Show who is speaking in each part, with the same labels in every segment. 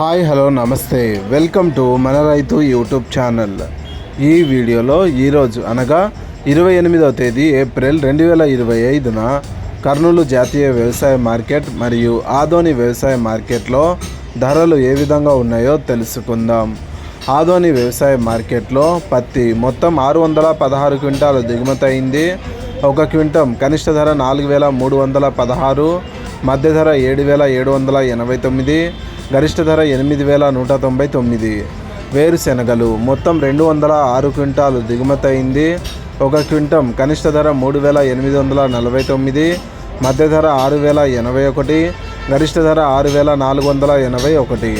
Speaker 1: Hi hello నమస్తే. Welcome to మన రైతు యూట్యూబ్ ఛానల్. ఈ వీడియోలో ఈరోజు అనగా ఇరవై ఎనిమిదవ తేదీ ఏప్రిల్ రెండు వేల ఇరవై ఐదున కర్నూలు జాతీయ వ్యవసాయ మార్కెట్ మరియు ఆదోని వ్యవసాయ మార్కెట్లో ధరలు ఏ విధంగా ఉన్నాయో తెలుసుకుందాం. ఆదోని వ్యవసాయ మార్కెట్లో పత్తి మొత్తం ఆరు వందల పదహారు క్వింటాలు దిగుమతి అయింది. ఒక క్వింటం కనిష్ట ధర నాలుగు వేల మూడు వందల పదహారు మధ్య ధర ఏడు వేల ఏడు వందల ఎనభై తొమ్మిది గరిష్ట ధర ఎనిమిది వేల నూట తొంభై తొమ్మిది. వేరుశెనగలు మొత్తం రెండు వందల ఆరు క్వింటాలు దిగుమతి అయింది ఒక క్వింటం కనిష్ట ధర మూడు వేల ఎనిమిది వందల నలభై తొమ్మిది. మధ్య ధర ఆరు వేల ఎనభై ఒకటి. గరిష్ట ధర ఆరు వేల నాలుగు వందల ఎనభై ఒకటి.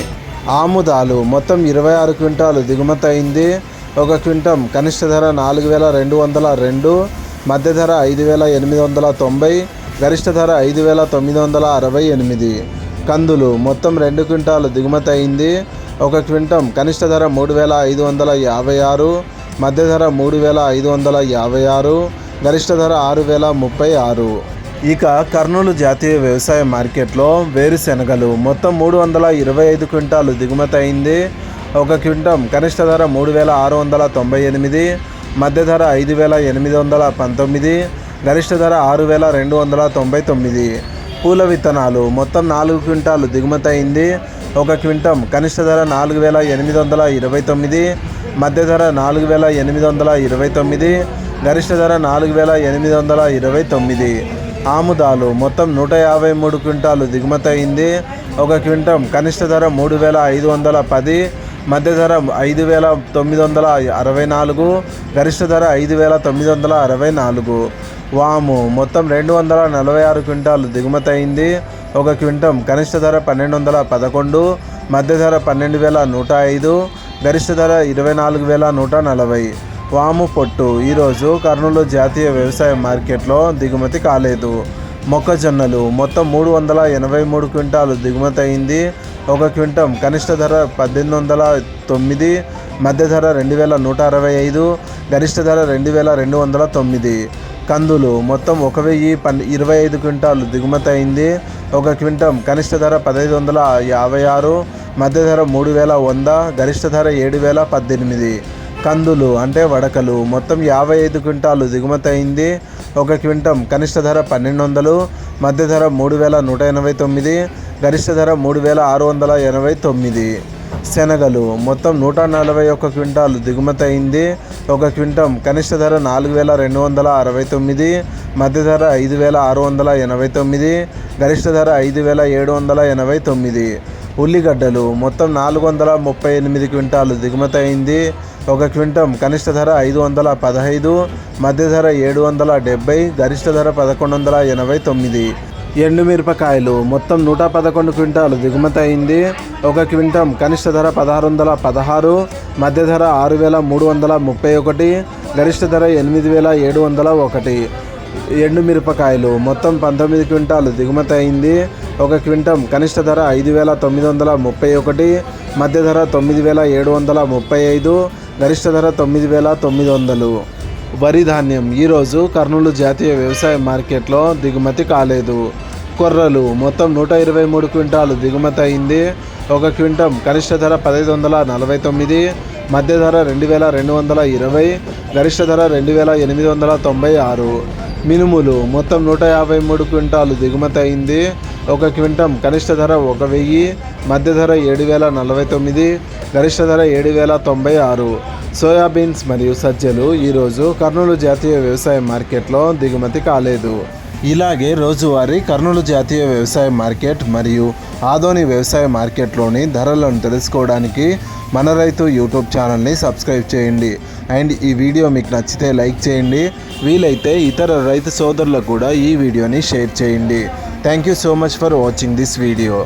Speaker 1: ఆముదాలు మొత్తం ఇరవై ఆరు క్వింటాలు దిగుమతి అయింది ఒక క్వింటం కనిష్ట ధర నాలుగు వేల రెండు వందల రెండు. మధ్య ధర ఐదు వేల ఎనిమిది వందల తొంభై. గరిష్ట ధర ఐదు వేల తొమ్మిది వందల అరవై ఎనిమిది. కందులు మొత్తం రెండు క్వింటాలు దిగుమతి అయింది. ఒక క్వింటం కనిష్ట ధర మూడు వేల ఐదు వందల యాభై ఆరు మధ్య ధర మూడు వేల ఐదు వందల యాభై ఆరు గరిష్ట ధర ఆరు వేల ముప్పై ఆరు. ఇక కర్నూలు జాతీయ వ్యవసాయ మార్కెట్లో వేరుశెనగలు మొత్తం మూడు వందల ఇరవై ఐదు క్వింటాలు దిగుమతి అయింది. ఒక క్వింటం కనిష్ట ధర మూడు వేల ఆరు వందల తొంభై ఎనిమిది మధ్య ధర ఐదు వేల ఎనిమిది వందల పంతొమ్మిది గరిష్ట ధర ఆరు వేల రెండు వందల తొంభై తొమ్మిది. పూల విత్తనాలు. మొత్తం నాలుగు క్వింటాలు దిగుమతి అయింది. ఒక క్వింటం కనిష్ట ధర నాలుగు వేల ఎనిమిది వందల ఇరవై తొమ్మిది మధ్య ధర నాలుగు వేల ఎనిమిది వందల ఇరవై తొమ్మిది గరిష్ట ధర నాలుగు వేల ఎనిమిది వందల ఇరవై తొమ్మిది. ఆముదాలు మొత్తం నూట యాభై మూడు క్వింటాలు దిగుమతి అయింది. ఒక క్వింటం కనిష్ట ధర మూడు వేల ఐదు వందల పది మధ్య ధర ఐదు వేల తొమ్మిది వందల అరవై నాలుగు గరిష్ట ధర ఐదు వేల తొమ్మిది వందల అరవై నాలుగు. వాము. మొత్తం రెండు వందల నలభై ఆరు క్వింటాలు దిగుమతి అయింది ఒక క్వింటం కనిష్ట ధర పన్నెండు వందల పదకొండు మధ్య ధర పన్నెండు వేల నూట ఐదు గరిష్ట ధర ఇరవై నాలుగు వేల నూట నలభై. వాము పొట్టు. ఈరోజు కర్నూలు జాతీయ వ్యవసాయ మార్కెట్లో దిగుమతి కాలేదు. మొక్కజొన్నలు. మొత్తం మూడు వందల ఎనభై మూడు క్వింటాలు దిగుమతి అయింది ఒక క్వింటం కనిష్ట ధర పద్దెనిమిది వందల తొమ్మిది మధ్య ధర రెండు వేల నూట అరవై ఐదు గరిష్ట ధర రెండు వేల రెండు వందల తొమ్మిది. కందులు. మొత్తం ఒక వెయ్యి పన్ ఇరవై ఐదు క్వింటాలు దిగుమతి అయింది. ఒక క్వింటం కనిష్ట ధర పదహైదు వందల యాభై ఆరు మధ్య ధర మూడు వేల వంద గరిష్ట ధర ఏడు వేల పద్దెనిమిది. కందులు అంటే వడకలు. మొత్తం యాభై ఐదు క్వింటాలు దిగుమతి అయింది. ఒక క్వింటం కనిష్ట ధర పన్నెండు వందలు మధ్య ధర మూడు వేల నూట ఎనభై తొమ్మిది గరిష్ట ధర మూడు వేల ఆరు వందల ఎనభై తొమ్మిది. శనగలు. మొత్తం నూట నలభై ఒక్క క్వింటాలు దిగుమతి అయింది ఒక క్వింటం కనిష్ట ధర నాలుగు వేల రెండు వందల అరవై తొమ్మిది మధ్య ధర ఐదు వేల ఆరు వందల ఎనభై తొమ్మిది గరిష్ట ధర ఐదు వేల ఏడు వందల ఎనభై తొమ్మిది. ఉల్లిగడ్డలు. మొత్తం నాలుగు వందల ముప్పై ఎనిమిది క్వింటాలు దిగుమతి అయింది ఒక క్వింటం కనిష్ట ధర ఐదు వందల పదహైదు మధ్య ధర ఏడు వందల డెబ్బై గరిష్ట ధర పదకొండు వందల ఎనభై తొమ్మిది. ఎండుమిరపకాయలు మొత్తం నూట పదకొండు క్వింటాలు దిగుమతి అయింది. ఒక క్వింటం కనిష్ట ధర పదహారు వందల పదహారు మధ్య ధర ఆరు వేల మూడు వందల ముప్పై ఒకటి గరిష్ట ధర ఎనిమిది వేల ఏడు వందల ఒకటి. ఎండుమిరపకాయలు మొత్తం పంతొమ్మిది క్వింటాలు దిగుమతి అయింది. ఒక క్వింటం కనిష్ట ధర ఐదు వేల తొమ్మిది వందల ముప్పై ఒకటి మధ్య ధర తొమ్మిది వేల ఏడు వందల ముప్పై ఐదు గరిష్ట ధర తొమ్మిది వేల తొమ్మిది వందలు. వరి ధాన్యం. ఈరోజు కర్నూలు జాతీయ వ్యవసాయ మార్కెట్లో దిగుమతి కాలేదు. కొర్రలు మొత్తం నూట ఇరవై మూడు క్వింటాలు దిగుమతి అయింది. ఒక క్వింటం కనిష్ట ధర పదహైదు వందల నలభై తొమ్మిది మధ్య ధర రెండు వేల రెండు వందల ఇరవై గరిష్ట ధర రెండు వేల ఎనిమిది వందల తొంభై ఆరు. మినుములు మొత్తం నూట యాభై మూడు క్వింటాలు దిగుమతి అయింది. ఒక క్వింటం కనిష్ట ధర ఒక వెయ్యి మధ్య ధర ఏడు వేల నలభై తొమ్మిది గరిష్ట ధర ఏడు వేల తొంభై ఆరు. సోయాబీన్స్ మరియు సజ్జలు ఈరోజు కర్నూలు జాతీయ వ్యవసాయ మార్కెట్లో దిగుమతి కాలేదు. ఇలాగే రోజువారీ కర్నూలు జాతీయ వ్యవసాయ మార్కెట్ మరియు ఆదోని వ్యవసాయ మార్కెట్లోని ధరలను తెలుసుకోవడానికి మన రైతు యూట్యూబ్ ఛానల్ని సబ్స్క్రైబ్ చేయండి. అండ్ ఈ వీడియో మీకు నచ్చితే లైక్ చేయండి. వీలైతే ఇతర రైతు సోదరులకు కూడా ఈ వీడియోని షేర్ చేయండి. Thank you so much for watching this video.